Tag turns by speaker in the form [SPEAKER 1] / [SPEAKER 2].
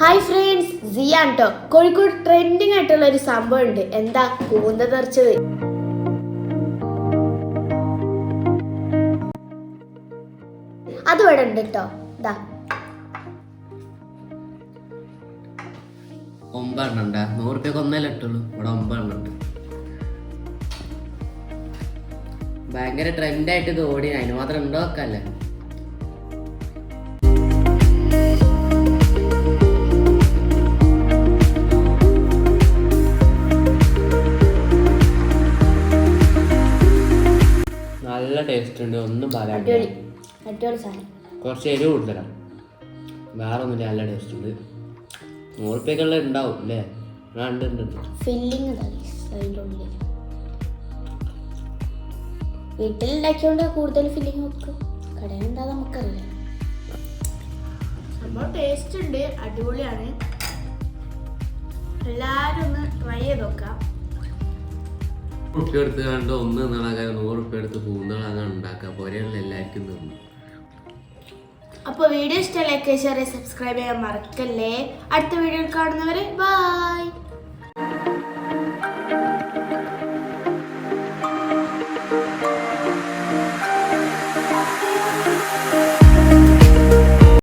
[SPEAKER 1] Hi friends സിയാൻ ടോ Kozhikode trending ആയിട്ടുള്ള ഒരു സംഭവം ഉണ്ട്. എന്താ കൂന്ത തെറിച്ചത്? അത് ഇവിടെ ഉണ്ട് കേട്ടോ ഇതാ
[SPEAKER 2] ഒമ്പതെണ്ണം ഉണ്ടാ നൂറ് ഇട്ടുള്ളൂ. ഇവിടെ ഒമ്പതെണ്ണം ഉണ്ട് ഭയങ്കര ട്രെൻഡായിട്ട് ഇത് ഓടി അതിന് മാത്രം ഉണ്ടോ അല്ലേ നല്ല ടേസ്റ്റ് ഉണ്ട്. ഒന്നും
[SPEAKER 1] സാധനം.
[SPEAKER 2] കുറച്ച് എരിവ് കൂടുതലാണ് വേറെ ഒന്നും നല്ല ടേസ്റ്റ് ഉണ്ട്. നൂറുപ്പേക്കുള്ള ഉണ്ടാവും അല്ലേ? ഉണ്ട്
[SPEAKER 1] ഫില്ലിങ് വീട്ടിലുണ്ടാക്കിയോണ്ട് കൂടുതൽ ഫില്ലിങ് വെക്കും. കടയിൽ എന്താ നമുക്കറിയില്ല. സംഭവം ടേസ്റ്റ് ഉണ്ട്. അടിപൊളിയാണ്. എല്ലാവരും ഒന്ന് ട്രൈ ചെയ്ത് നോക്കാം.
[SPEAKER 2] റുപ്യ എടുത്ത് കണ്ട് ഒന്ന് നിളകാൻ നൂറ് റുപ്യ എടുത്ത് പൂന്തളാകാൻ ഉണ്ടാക്കുക പോലെയുള്ള എല്ലാവർക്കും തിന്നു.
[SPEAKER 1] അപ്പോൾ വീഡിയോ ഇഷ്ടമല്ലേ ലൈക്ക് സബ്സ്ക്രൈബ് ചെയ്യാൻ മറക്കല്ലേ. അടുത്ത വീഡിയോയിൽ കാണുന്നവരെ ബൈ